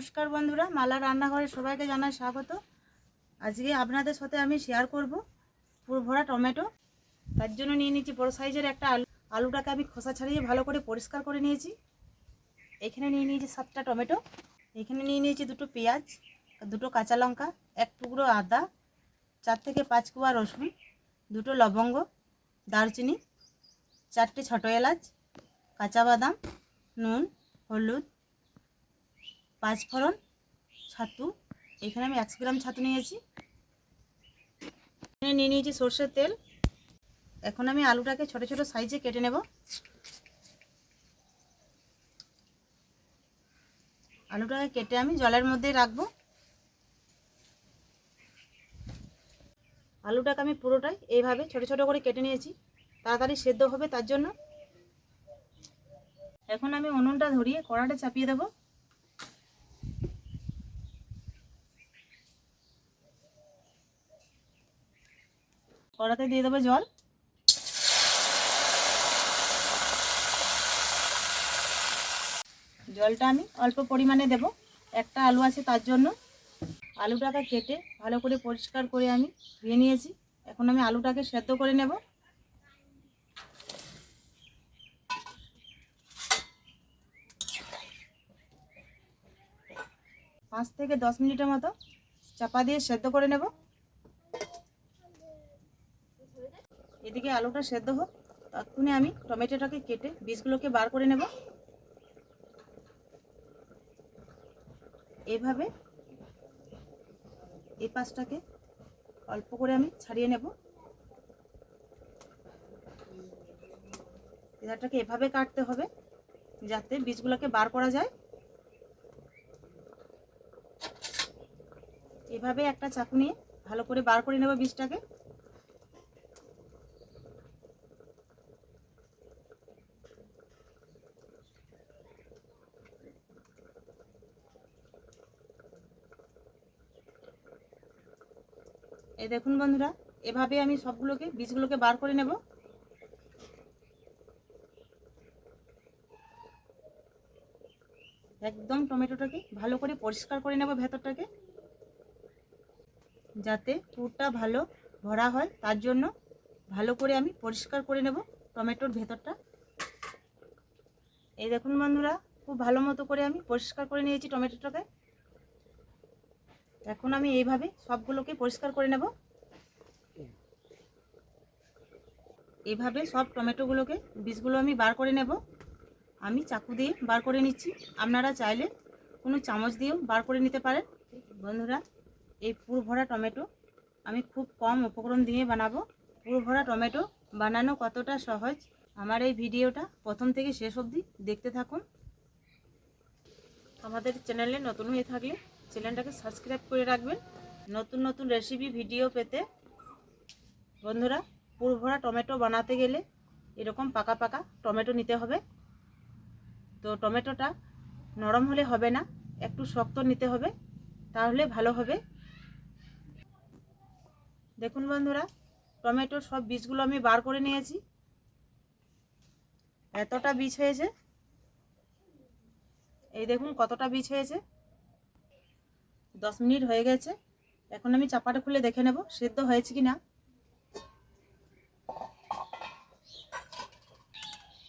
নমস্কার বন্ধুরা, মালা রান্নাঘরে সবাইকে জানাই স্বাগত। আজকে আপনাদের সাথে আমি শেয়ার করব পুরো ভরা টমেটো। তার জন্য নিয়ে নিয়েছি বড় সাইজের একটা আলু। আলুটাকে আমি খোসা ছাড়িয়ে ভালো করে পরিষ্কার করে নিয়েছি। এখানে নিয়ে নিয়েছি সাতটা টমেটো। এখানে নিয়ে নিয়েছি দুটো পেঁয়াজ, দুটো কাঁচা লঙ্কা, এক টুকরো আদা, চার থেকে পাঁচ কুয়া রসুন, দুটো লবঙ্গ, দারচিনি, চারটে ছোটো এলাচ, কাঁচা বাদাম, নুন, হলুদ পাঁচ ফোড়ন ছাতু। এখানে আমি একশো গ্রাম ছাতু নিয়েছি। এখানে নিয়ে নিয়েছি সর্ষের তেল। এখন আমি আলুটাকে ছোট ছোট সাইজে কেটে নেব। আলুটাকে কেটে আমি জলের মধ্যেই রাখব। আলুটাকে আমি পুরোটাই এইভাবে ছোট ছোট করে কেটে নিয়েছি। তাড়াতাড়ি সেদ্ধ হবে তার জন্য। এখন আমি উনুনটা ধরিয়ে কড়াটা চাপিয়ে দেবো। কড়াতে দিয়ে দেবো জল। জলটা আমি অল্প পরিমাণে দেব। একটা আলু আছে তার জন্য। আলুটাকে কেটে ভালো করে পরিষ্কার করে আমি ধুয়ে নিয়েছি। এখন আমি আলুটাকে সেদ্ধ করে নেব। পাঁচ থেকে দশ মিনিটের মতো চাপা দিয়ে সেদ্ধ করে নেব। এদিকে আলুটা সেদ্ধ হোক, ততক্ষণে আমি টমেটোটাকে কেটে বীজগুলোকে বার করে নেব। এভাবে এই পাশটাকে অল্প করে আমি ছাড়িয়ে নেব। এটাকে এভাবে কাটতে হবে যাতে বীজগুলোকে বার করা যায়। এভাবে একটা চাকু নিয়ে ভালো করে বার করে নেব বীজটাকে। দেখুন বন্ধুরা, এভাবে আমি সবগুলোকে, বীজগুলোকে বার করে নেব। একদম টমেটোটাকে ভালো করে পরিষ্কার করে নেব ভেতরটাকে, যাতে পুরটা ভালো ভরা হয়। তার জন্য ভালো করে আমি পরিষ্কার করে নেব টমেটোর ভেতরটা। এই দেখুন বন্ধুরা, খুব ভালো মতো করে আমি পরিষ্কার করে নিয়েছি টমেটোটাকে। এখন আমি এইভাবে সবগুলোকে পরিষ্কার করে নেব। এইভাবে সব টমেটোগুলোকে, বীজগুলো আমি বার করে নেব। আমি চাকু দিয়ে বার করে নিচ্ছি। আপনারা চাইলে কোনো চামচ দিয়েও বার করে নিতে পারেন। বন্ধুরা, এই পুরো ভরা টমেটো আমি খুব কম উপকরণ দিয়ে বানাবো। পুরো ভরা টমেটো বানানো কতটা সহজ, আমার এই ভিডিওটা প্রথম থেকে শেষ অবধি দেখতে থাকুন। আমাদের চ্যানেলে নতুন হয়ে থাকলে চ্যানেলটাকে সাবস্ক্রাইব করে রাখবেন। নতুন নতুন রেসিপি ভিডিও পেতে। বন্ধুরা পুর ভরা টমেটো বানাতে গেলে এরকম পাকা পাকা টমেটো নিতে হবে। তো টমেটোটা নরম হলে হবে না, একটু শক্ত নিতে হবে, তাহলে ভালো হবে। দেখুন বন্ধুরা, টমেটোর সব বীজগুলো আমি বার করে নিয়েছি। এতটা বীজ হয়েছে। এই দেখুন কতটা বীজ হয়েছে। দশ মিনিট হয়ে গেছে। এখন আমি চাপাটা খুলে দেখে নেব, সেদ্ধ হয়েছে কি না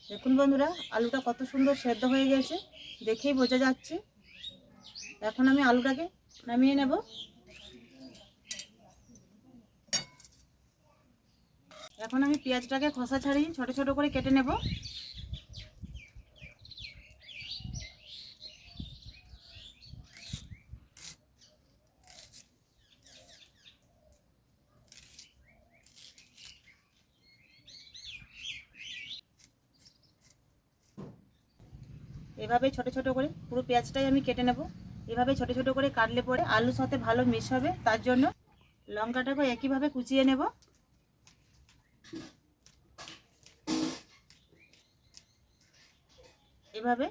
দেখুন বন্ধুরা, আলুটা কত সুন্দর সেদ্ধ হয়ে গেছে, দেখেই বোঝা যাচ্ছে। এখন আমি আলুটাকে নামিয়ে নেব। এখন আমি পেঁয়াজটাকে খোসা ছাড়িয়ে ছোট ছোট করে কেটে নেব। এভাবে ছোট ছোট করে পুরো পেঁয়াজটাই আমি কেটে নেব। এভাবে ছোট ছোট করে কাটলে পরে আলুর সাথে ভালো মিশ হবে, তার জন্য লঙ্কাটাকে একইভাবে কুচিয়ে নেব। এভাবে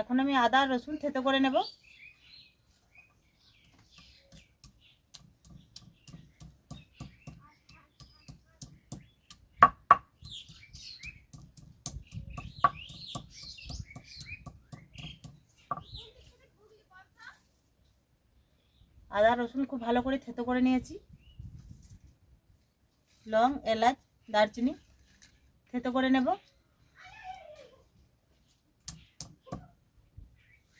এখন আমি আদা রসুন থেতো করে নেব। আদা, রসুন খুব ভালো করে থেতো করে নিয়েছি। লং, এলাচ, দারচিনি থেতো করে নেব।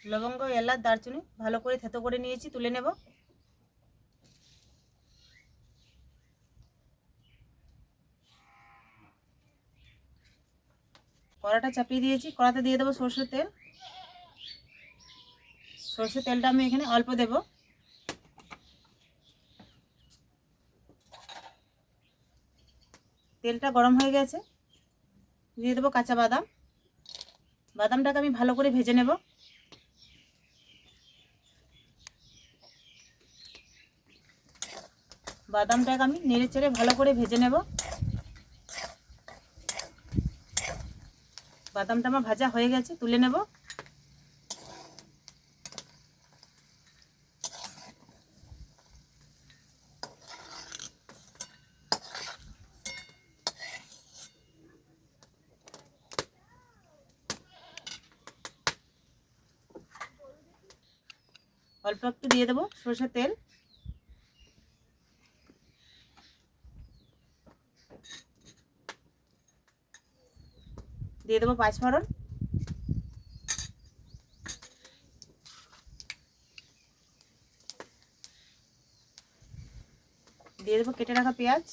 লবঙ্গ, এলাচ, দারচিনি ভালো করে থেতো করে নিয়েছি, তুলে নেব। কড়াটা চাপিয়ে দিয়েছি, কড়াতে দিয়ে দেবো সর্ষের তেল। সর্ষের তেলটা আমি এখানে অল্প দেব। তেলটা গরম হয়ে গেছে। দিয়ে দেবো কাঁচা বাদাম। বাদামটাকে আমি ভালো করে ভেজে নেব। বাদামটাকে আমি নেড়ে চেড়ে ভালো করে ভেজে নেব। বাদামটা আমার ভাজা হয়ে গেছে, তুলে নেব অল্প একটু দিয়ে দেবো সরষের তেল। দিয়ে দেবো পাঁচফোড়ন দিয়ে দেবো কেটে রাখা পেঁয়াজ।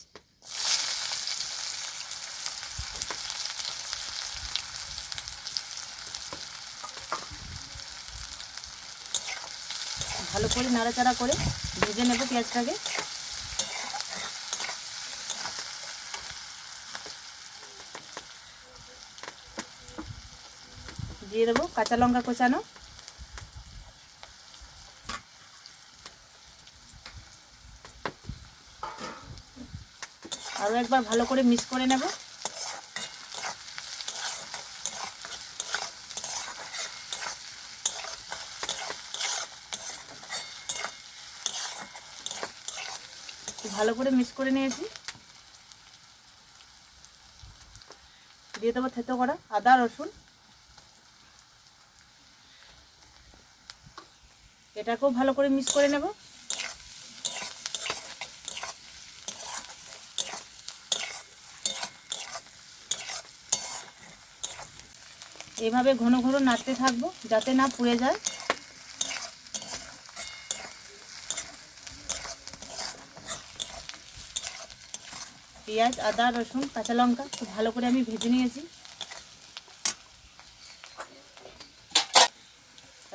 ভালো করে নাড়াচাড়া করে ভেজে নেব পেঁয়াজটাকে। দিয়ে দেবো কাঁচা লঙ্কা কোচানো আরও একবার ভালো করে মিক্স করে নেব। ভালো করে মিক্স করে নিয়েছি। দিয়ে দেবো থেতো করা আদা, রসুন। এটাকেও ভালো করে মিক্স করে নেব। এভাবে ঘন ঘন নাড়তে থাকব যাতে না পুড়ে যায়। পেঁয়াজ, আদা, রসুন, কাঁচা লঙ্কা খুব ভালো করে আমি ভেজে নিয়েছি।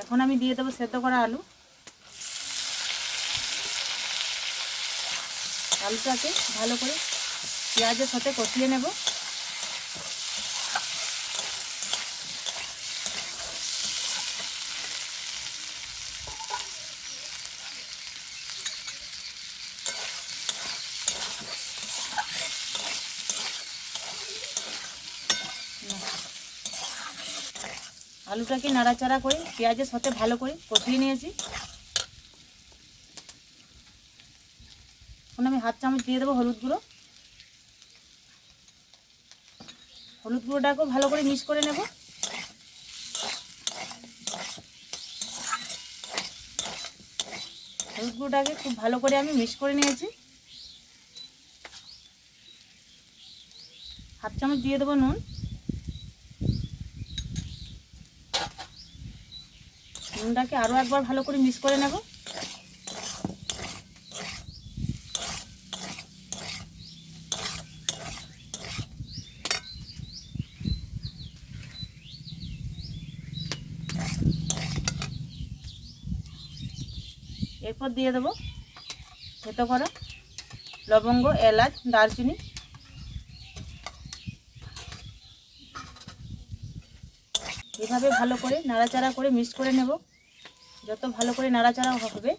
এখন আমি দিয়ে দেবো সেদ্ধ করা আলু। আলুটাকে ভালো করে পেঁয়াজের সাথে কষিয়ে নেব। আলুটাকে নাড়াচাড়া করে, পেঁয়াজের সাথে ভালো করে কষিয়ে নিয়েছি। এখন আমি হাত চামচ দিয়ে দেবো হলুদ গুঁড়ো। হলুদ গুঁড়োটাকেও ভালো করে মিক্স করে নেব। হলুদ গুঁড়োটাকে খুব ভালো করে আমি মিক্স করে নিয়েছি। হাফ চামচ দিয়ে দেবো নুন। নুনটাকে আরও একবার ভালো করে মিক্স করে নেব। এরপর দিয়ে দেবো থেতো করা লবঙ্গ, এলাচ, দারচিনি। এভাবে ভালো করে নাড়াচাড়া করে মিক্স করে নেব। যত ভালো করে নাড়াচাড়া হবে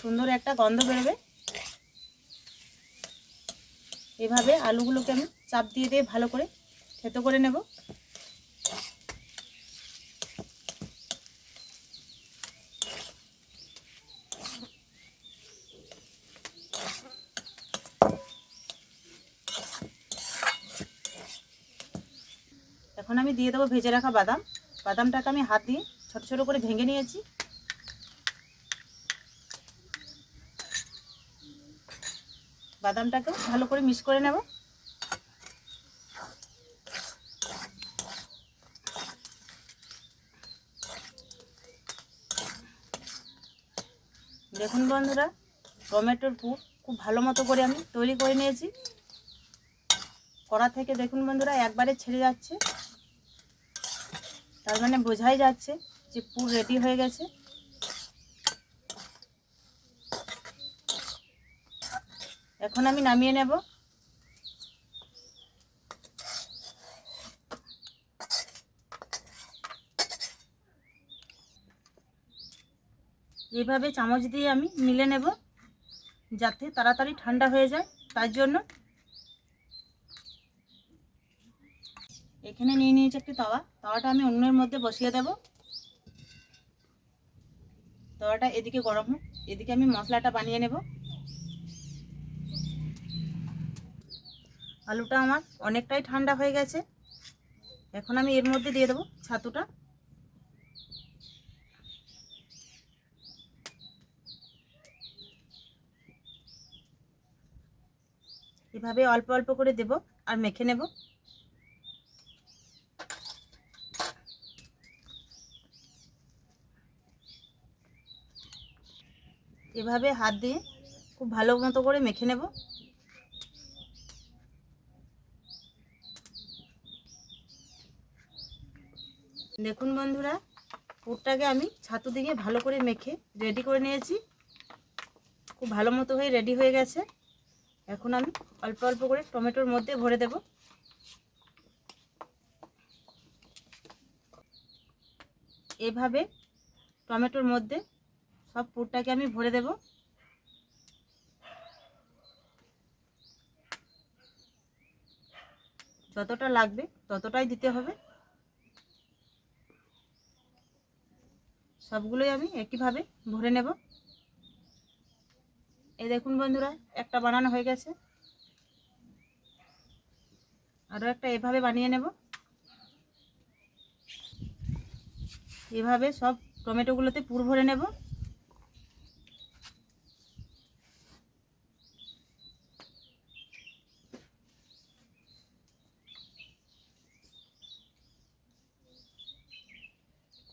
সুন্দর একটা গন্ধ বেরোবে। এভাবে আলুগুলোকে আমি চাপ দিয়ে দিয়ে ভালো করে থেতো করে নেব। এখন আমি দিয়ে দেবো ভেজে রাখা বাদাম। বাদামটাকে আমি হাত দিয়ে ছোটো ছোটো করে ভেঙে নিয়েছি। বাদামটাকেও ভালো করে মিক্স করে নেব। দেখুন বন্ধুরা, টমেটোর পুর খুব ভালো মতো করে আমি তৈরি করে নিয়েছি। কড়া থেকে দেখুন বন্ধুরা, একবারে ছেড়ে যাচ্ছে। তার মানে বোঝাই যাচ্ছে যে পুর রেডি হয়ে গেছে। এখন আমি নামিয়ে নেব। এইভাবে চামচ দিয়ে আমি মিলে নেব যাতে তাড়াতাড়ি ঠান্ডা হয়ে যায়, তার জন্য। এখানে নিয়ে নিয়েছি একটি তাওয়া। তাওয়াটা আমি অন্যের মধ্যে বসিয়ে দেব। তাওয়াটা এদিকে গরম হোক, এদিকে আমি মশলাটা বানিয়ে নেব। আলুটা আমার অনেকটাই ঠান্ডা হয়ে গেছে। এখন আমি এর মধ্যে দিয়ে দেবো ছাতুটা। এভাবে অল্প অল্প করে দেব আর মেখে নেব। এভাবে হাত দিয়ে খুব ভালো মতো করে মেখে নেব। দেখুন বন্ধুরা, পুরটাকে আমি ছাতু দিয়ে ভালো করে মেখে রেডি করে নিয়েছি। খুব ভালো মতো হয়ে রেডি হয়ে গেছে। এখন আমি অল্প অল্প করে টমেটোর মধ্যে ভরে দেব। এভাবে টমেটোর মধ্যে সব পুরটাকে আমি ভরে দেব। যতটা লাগবে ততটাই দিতে হবে। সবগুলোই আমি একইভাবে ভরে নেব। এই দেখুন বন্ধুরা, একটা বানানো হয়ে গেছে। আরও একটা এভাবে বানিয়ে নেব। এভাবে সব টমেটোগুলোতে পুর ভরে নেব।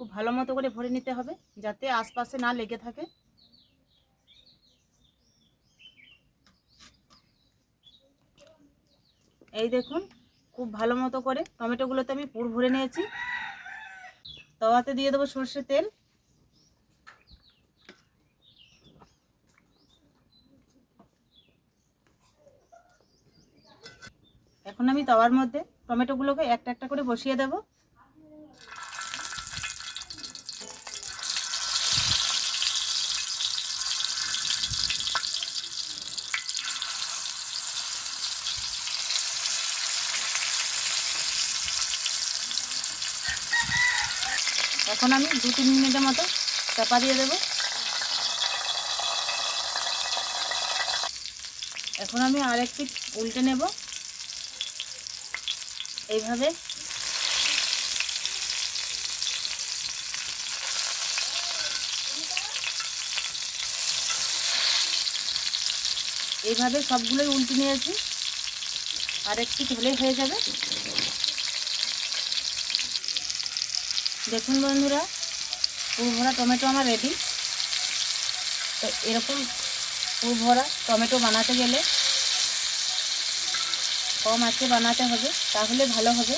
খুব ভালো মতো করে ভরে নিতে হবে, যাতে আশপাশে না লেগে থাকে। এই দেখুন, খুব ভালো মতো করে টমেটোগুলোতে আমি পুর ভরে নিয়েছি। তাওয়াতে দিয়ে দেবো সর্ষের তেল। এখন আমি তাওয়ার মধ্যে টমেটোগুলোকে একটা একটা করে বসিয়ে দেবো। এখন আমি দু তিন মিনিটের মতো চাপা দিয়ে দেব। এখন আমি আরেক পিঠ উল্টে নেব। এইভাবে। এইভাবে সবগুলোই উল্টে নিয়েছি। আর পিঠ হলেই হয়ে যাবে। দেখুন বন্ধুরা পুর ভরা টমেটো আমার রেডি তো এরকম পুর ভরা টমেটো বানাতে গেলে কম আছে বানাতে হবে, তাহলে ভালো হবে।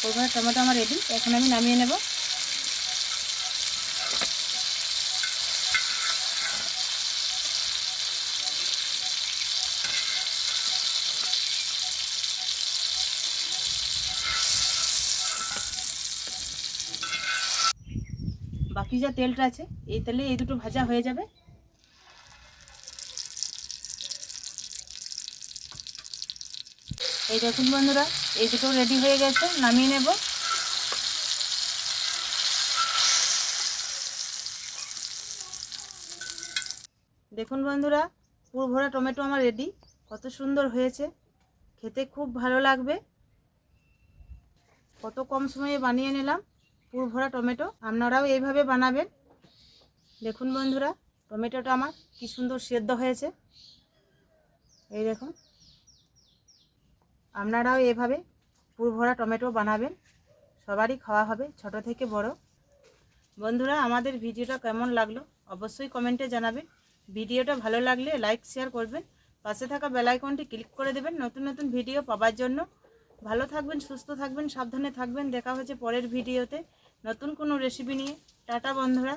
পুরভরা টমেটো আমার রেডি এখন আমি নামিয়ে নেব। বাকি যা তেলটা আছে, এই তেলে এই দুটো ভাজা হয়ে যাবে। এই দেখুন বন্ধুরা, এই দুটো রেডি হয়ে গেছে, নামিয়ে নেব। দেখুন বন্ধুরা, পুর ভরা টমেটো আমার রেডি কত সুন্দর হয়েছে। খেতে খুব ভালো লাগবে। কত কম সময়ে বানিয়ে নিলাম। পুর ভরা টমেটো। আপনারাও এইভাবে বানাবেন। দেখুন বন্ধুরা, টমেটোটা আমার কি সুন্দর সেদ্ধ হয়েছে। এই দেখুন। আপনারাও এভাবে পুর ভরা টমেটো বানাবেন। সবারই খাওয়া হবে, ছোট থেকে বড়। বন্ধুরা, আমাদের ভিডিওটা কেমন লাগল অবশ্যই কমেন্টে জানাবেন। ভিডিওটা ভালো লাগলে লাইক, শেয়ার করবেন। পাশে থাকা বেল আইকনটি ক্লিক করে দেবেন নতুন নতুন ভিডিও পাওয়ার জন্য। ভালো থাকবেন, সুস্থ থাকবেন, সাবধানে থাকবেন। দেখা হচ্ছে পরের ভিডিওতে। নতুন কোনো রেসিপি নিয়ে। টাটা বন্ধুরা।